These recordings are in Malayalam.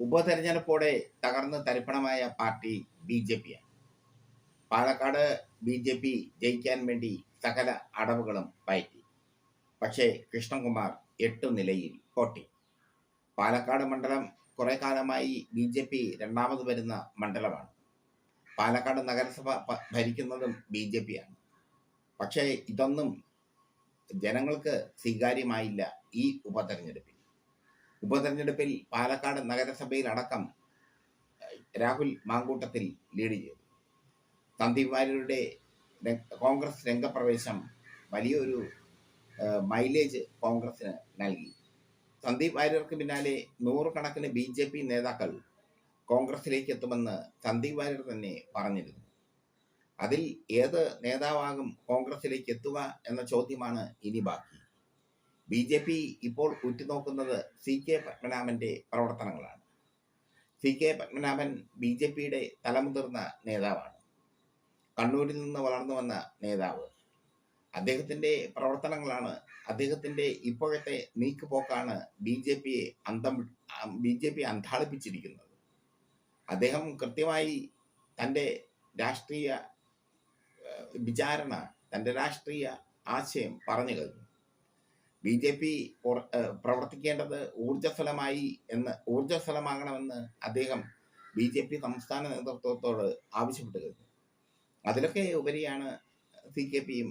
ഉപതെരഞ്ഞെടുപ്പോടെ തകർന്ന് തരിപ്പണമായ പാർട്ടി ബി ജെ പിയാണ്. പാലക്കാട് ബി ജെ പി ജയിക്കാൻ വേണ്ടി സകല അടവുകളും പയറ്റി. പക്ഷേ കൃഷ്ണകുമാർ എട്ടു നിലയിൽ പൊട്ടി. പാലക്കാട് മണ്ഡലം കുറെ കാലമായി ബി ജെ പി രണ്ടാമത് വരുന്ന മണ്ഡലമാണ്. പാലക്കാട് നഗരസഭ ഭരിക്കുന്നതും ബി ജെ പി ആണ് പക്ഷേ ഇതൊന്നും ജനങ്ങൾക്ക് സ്വീകാര്യമായില്ല ഈ ഉപതെരഞ്ഞെടുപ്പിൽ. ഉപതെരഞ്ഞെടുപ്പിൽ പാലക്കാട് ഏഹ്, രാഹുൽ മാങ്കൂട്ടത്തിൽ ലീഡ് ചെയ്തു. സന്ദീപ് വാര്യരുടെ കോൺഗ്രസ് രംഗപ്രവേശം വലിയൊരു മൈലേജ് കോൺഗ്രസിന് നൽകി. സന്ദീപ് വാര്യർക്ക് പിന്നാലെ നൂറുകണക്കിന് ബി ജെ പി നേതാക്കൾ കോൺഗ്രസിലേക്ക് എത്തുമെന്ന് സന്ദീപ് വാര്യർ തന്നെ പറഞ്ഞിരുന്നു. അതിൽ ഏത് നേതാവാകും കോൺഗ്രസിലേക്ക് എത്തുക എന്ന ചോദ്യമാണ് ഇനി ബാക്കി. ബി ജെ പി ഇപ്പോൾ ഉറ്റുനോക്കുന്നത് സി കെ പത്മനാഭന്റെ പ്രവർത്തനങ്ങളാണ്. C K Padmanabhan B J പിയുടെ തലമുതിർന്ന നേതാവാണ്. കണ്ണൂരിൽ നിന്ന് വളർന്നു വന്ന നേതാവ്. അദ്ദേഹത്തിന്റെ പ്രവർത്തനങ്ങളാണ് അദ്ദേഹത്തിന്റെ ഇപ്പോഴത്തെ നീക്കുപോക്കാണ് ബി ജെ പിയെ അന്തം ബി ജെ പി അന്താളിപ്പിച്ചിരിക്കുന്നത് അദ്ദേഹം കൃത്യമായി തന്റെ രാഷ്ട്രീയ വിചാരണ തന്റെ രാഷ്ട്രീയ ആശയം പറഞ്ഞു കഴിഞ്ഞു. ബി ജെ പി പ്രവർത്തിക്കേണ്ടത് ഊർജസ്വലമായി എന്ന് ഊർജസ്വലമാകണമെന്ന് അദ്ദേഹം ബി ജെ പി സംസ്ഥാന നേതൃത്വത്തോട് ആവശ്യപ്പെട്ടു കഴിഞ്ഞു. അതിലൊക്കെ ഉപരിയാണ് സി കെ പിയും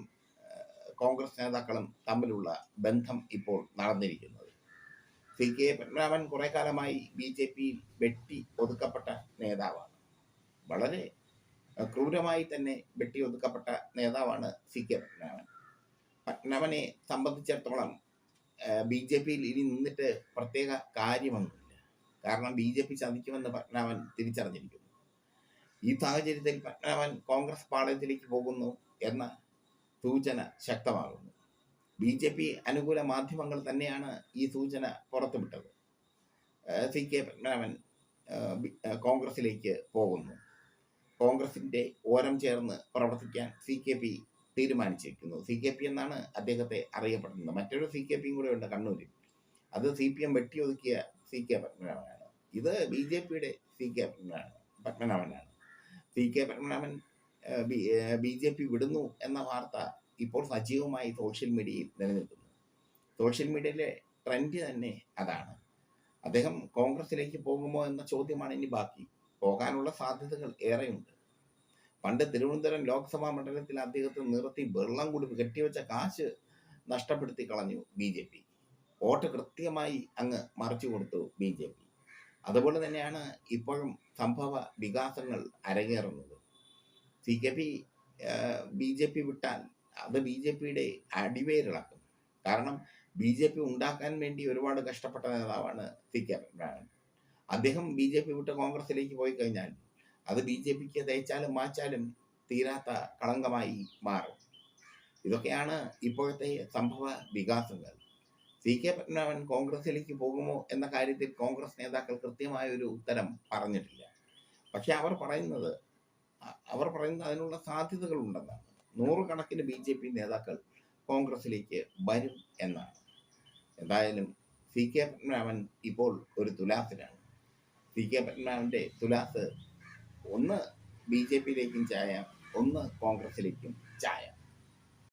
കോൺഗ്രസ് നേതാക്കളും തമ്മിലുള്ള ബന്ധം ഇപ്പോൾ നടന്നിരിക്കുന്നത്. സി കെ പത്മനാഭൻ കുറെ കാലമായി ബി ജെ പിയിൽ വെട്ടി ഒതുക്കപ്പെട്ട നേതാവാണ്. വളരെ ക്രൂരമായി തന്നെ വെട്ടി ഒതുക്കപ്പെട്ട നേതാവാണ് സി കെ പത്മനാഭൻ പത്മനാഭനെ സംബന്ധിച്ചിടത്തോളം ബി ജെ പിയിൽ ഇനി നിന്നിട്ട് പ്രത്യേക കാര്യമൊന്നുമില്ല. കാരണം ബി ജെ പി ചതിക്കുമെന്ന് പത്മനാഭൻ തിരിച്ചറിഞ്ഞിരിക്കുന്നു. ഈ സാഹചര്യത്തിൽ പത്മനാഭൻ കോൺഗ്രസ് പാളയത്തിലേക്ക് പോകുന്നു എന്ന സൂചന ശക്തമാകുന്നു. ബി ജെ പി അനുകൂല മാധ്യമങ്ങൾ തന്നെയാണ് ഈ സൂചന പുറത്തുവിട്ടത്. സി കെ പത്മനാഭൻ കോൺഗ്രസിലേക്ക് പോകുന്നു. കോൺഗ്രസിന്റെ ഓരം ചേർന്ന് പ്രവർത്തിക്കാൻ സി കെ പി തീരുമാനിച്ചിരിക്കുന്നു. സി കെ പി എന്നാണ് അദ്ദേഹത്തെ അറിയപ്പെടുന്നത്. മറ്റൊരു സി കെ പിയും കൂടെ ഉണ്ട് കണ്ണൂരിൽ. അത് സി പി എം വെട്ടിയൊതുക്കിയ സി കെ പത്മനാഭനാണ്. ഇത് ബി ജെ പിയുടെ സി കെ പത്മനാഭനാണ് പത്മനാഭനാണ്. C K Padmanabhan B J P വിടുന്നു എന്ന വാർത്ത ഇപ്പോൾ സജീവമായി സോഷ്യൽ മീഡിയയിൽ നിലനിൽക്കുന്നു. സോഷ്യൽ മീഡിയയിലെ ട്രെൻഡ് തന്നെ അതാണ്. അദ്ദേഹം കോൺഗ്രസിലേക്ക് പോകുമോ എന്ന ചോദ്യമാണ് ഇനി ബാക്കി. പോകാനുള്ള സാധ്യതകൾ ഏറെയുണ്ട്. പണ്ട് തിരുവനന്തപുരം ലോക്സഭാ മണ്ഡലത്തിൽ അദ്ദേഹത്തെ നിർത്തി വെള്ളം കൂടി കെട്ടിവെച്ച കാശ് നഷ്ടപ്പെടുത്തി കളഞ്ഞു ബി ജെ പി. വോട്ട് കൃത്യമായി അങ്ങ് മറിച്ചു കൊടുത്തു ബി ജെ പി. അതുപോലെ തന്നെയാണ് ഇപ്പോഴും സംഭവ വികാസങ്ങൾ അരങ്ങേറുന്നത്. C K P B J P വിട്ടാൽ അത് ബി ജെ പിയുടെ അടിവേരിളക്കും. കാരണം ബി ജെ പി ഉണ്ടാക്കാൻ വേണ്ടി ഒരുപാട് കഷ്ടപ്പെട്ട നേതാവാണ് സി കെ അദ്ദേഹം ബി ജെ പി വിട്ട് കോൺഗ്രസിലേക്ക് പോയി കഴിഞ്ഞാൽ അത് ബി ജെ പിക്ക് തേച്ചാലും മാച്ചാലും തീരാത്ത കളങ്കമായി മാറും. ഇതൊക്കെയാണ് ഇപ്പോഴത്തെ സംഭവ വികാസങ്ങൾ. സി കെ പത്മനാഭൻ കോൺഗ്രസിലേക്ക് പോകുമോ എന്ന കാര്യത്തിൽ കോൺഗ്രസ് നേതാക്കൾ കൃത്യമായ ഒരു ഉത്തരം പറഞ്ഞിട്ടില്ല. പക്ഷെ അവർ പറയുന്നത് അവർ പറയുന്നത് അതിനുള്ള സാധ്യതകൾ ഉണ്ടെന്നാണ്. നൂറുകണക്കിന് ബി ജെ പി നേതാക്കൾ കോൺഗ്രസിലേക്ക് വരും എന്നാണ്. എന്തായാലും സി കെ പത്മനാഭൻ ഇപ്പോൾ ഒരു തുലാസിലാണ്. സി കെ പത്മനാഭന്റെ തുലാസ് ഒന്ന് ബി ജെ പിയിലേക്കും ചായ ഒന്ന് കോൺഗ്രസിലേക്കും ചായ.